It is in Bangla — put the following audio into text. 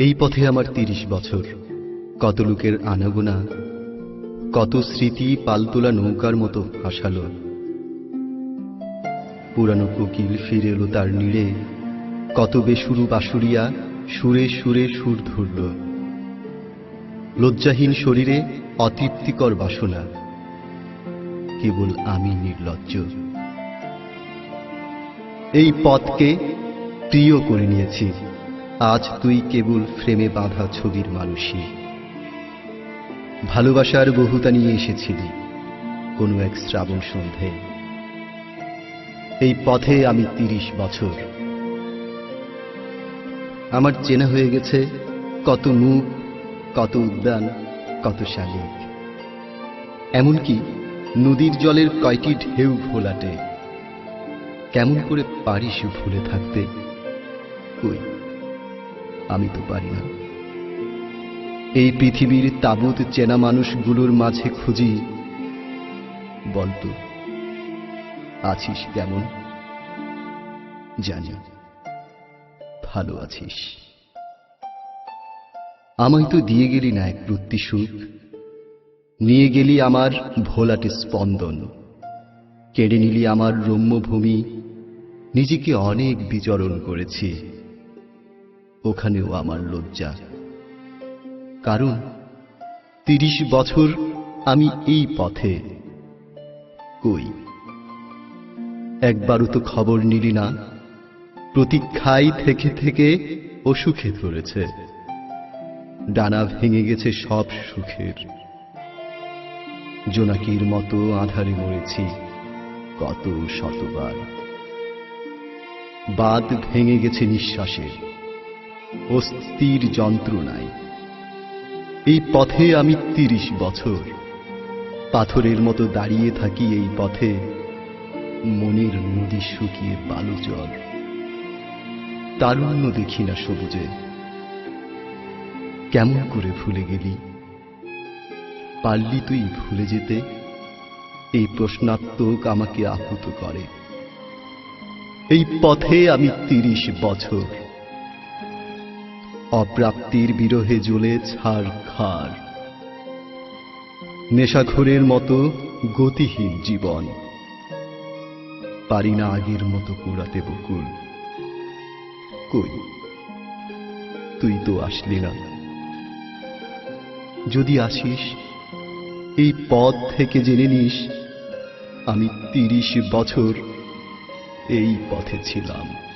এই পথে আমার তিরিশ বছর। কত লোকের আনাগোনা, কত স্মৃতি পালতোলা নৌকার মতো হাসালো পুরানো কোকিল ফিরে এলো তার নীড়ে, কত বেসুরু বাসুরিয়া সুরে সুরে সুর ধরল। লজ্জাহীন শরীরে অতৃপ্তিকর বাসনা, কেবল আমি নির্লজ্জ। এই পথকে প্রিয় করে নিয়েছি। আজ তুই কেবল ফ্রেমে বাঁধা ছবির মানুষই। ভালোবাসার বহুতা নিয়ে এসেছিলি কোনো এক শ্রাবণ সন্ধে। এই পথে আমি তিরিশ বছর। আমার চেনা হয়ে গেছে কত মুখ কত উদ্যান, কত শালিক। এমনকি নদীর জলের কয়টি ঢেউ ভোলাটে। কেমন করে পারিস ভুলে থাকতে? কই? আমি তো পারি না। এই পৃথিবীর তাবুত চেনা মানুষগুলোর মাঝে খুঁজি। বলতো আছিস কেমন? জানি, ভালো আছিস। আমায় তো দিয়ে গেলি না এক প্রত্যি সুখ নিয়ে গেলি আমার ভোলাটে স্পন্দন। কেড়ে নিলি আমার রম্যভূমি। নিজেকে অনেক বিচরণ করেছি। ওখানেও আমার লজ্জা। কারণ তিরিশ বছর আমি এই পথে। কই? একবারও তো খবর নিলি না। প্রতীক্ষায় থেকে থেকে অসুখে ধরেছে। ডানা ভেঙে গেছে সব সুখের। জোনাকির মতো আধারে মরেছি কত শতবার। বাদ ভেঙে গেছে নিঃশ্বাসের। অস্থির যন্ত্রণায়। এই পথে আমি তিরিশ বছর। পাথরের মতো দাঁড়িয়ে থাকি এই পথে। মনের নদী শুকিয়ে বালু জল। তারুণ্য দেখি না সবুজে। কেমন করে ভুলে গেলি? পারলি তুই ভুলে যেতে? এই প্রশ্নাত্মক আমাকে আহুত করে। এই পথে আমি তিরিশ বছর। অপ্রাপ্তির বিরহে জ্বলে ছাড় খার নেশাখোরের মতো গতিহীন জীবন। পারি না আগের মতো কুড়াতে বকুল। কই? তুই তো আসলি না। যদি আসিস, এই পথ থেকে জেনে নিস, আমি তিরিশ বছর এই পথে ছিলাম।